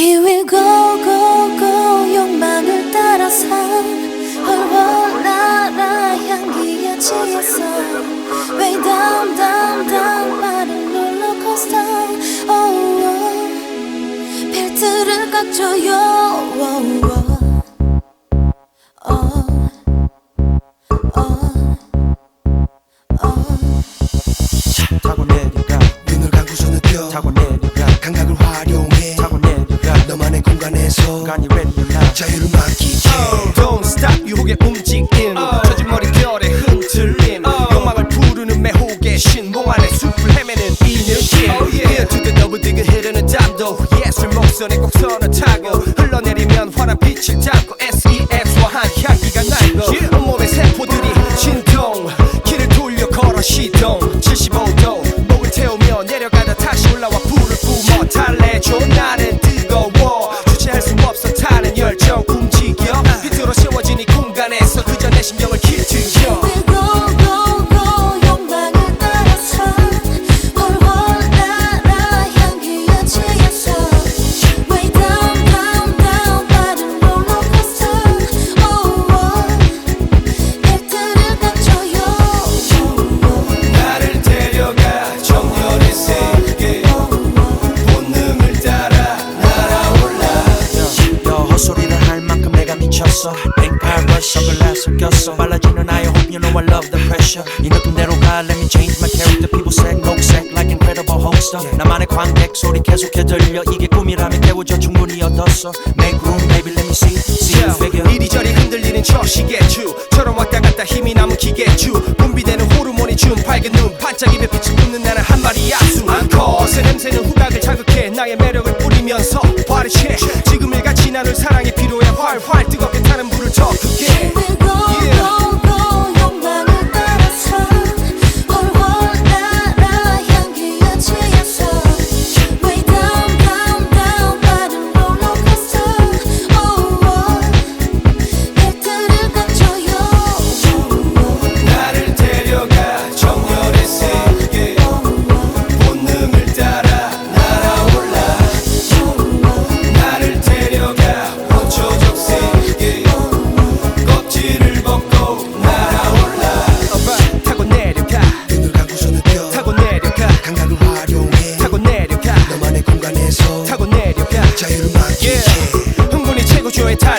Here we go go go 욕망을 따라서 헐헐 날아 향기에 취했어 Way down down down 마른 롤러코스터 oh, oh. 벨트를 깎줘요 oh, oh. Oh. Oh. Oh. 공간에서 공간이 ready or not 자유를 맡기게 Don't stop 유혹의 움직임. 젖은 머릿결의 흔들림. 욕망을 부르는 매혹의 신봉 안에 숲을 헤매는 이 느낌 to the double digger 흐르는 담도. 예술 목선에 꼭 선을 타고. 흘러내리면 환한 빛을 담고. SEX와 한 향기가 날고. 온몸의 세포들이 진동 길을 돌려 걸어 시동. 75도 목을 태우며 내려가다 다시 올라와 불을 뿜어 달래줘. 나는 열정 움직여. 빛으로 세워진 이 공간에서 그저 내 심령을 기트려 rush 선글라스 꼈어. 빨라지는 I hope you know I love the pressure. 이 느낌대로 가 let me change my character. 피부색 녹색 like incredible hoster. 나만의 관객 소리 계속해 들려. 이게 꿈이라면 깨워줘 충분히 얻었어 Make room baby let me see see you figure. 이리저리 흔들리는 저 시계추처럼 왔다 갔다 힘이 남은 기계추. 분비되는 호르몬이 준 밝은 눈 반짝 입에 빛을 뿜는 나는 한 마리 야수. 거센 냄새는 후각을 자극해 나의 매력을 뿌리면서 파리채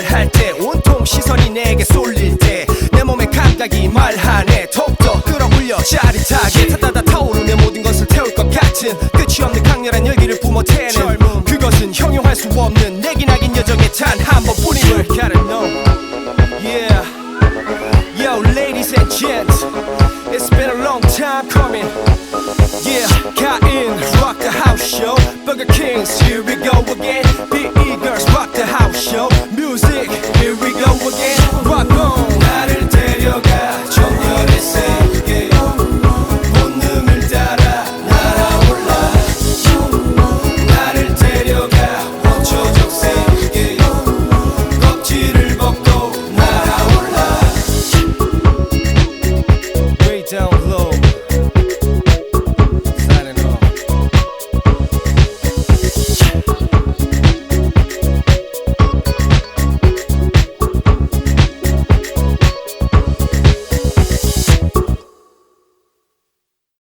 달할 때 온통 시선이 내게 쏠릴 때 내 몸의 감각이 말하네 톡톡 끌어올려 짜릿하게 타다다 타오르며 모든 것을 태울 것 같은 끝이 없는 강렬한 열기를 뿜어대는 그것은 형용할 수 없는 내기나긴 여정의 단 한 번뿐임을 gotta know yeah yo ladies and gents it's been a long time coming Yeah, got in, rock the house show. Burger Kings, here we go again. Big girls, rock the house show. Here we go again.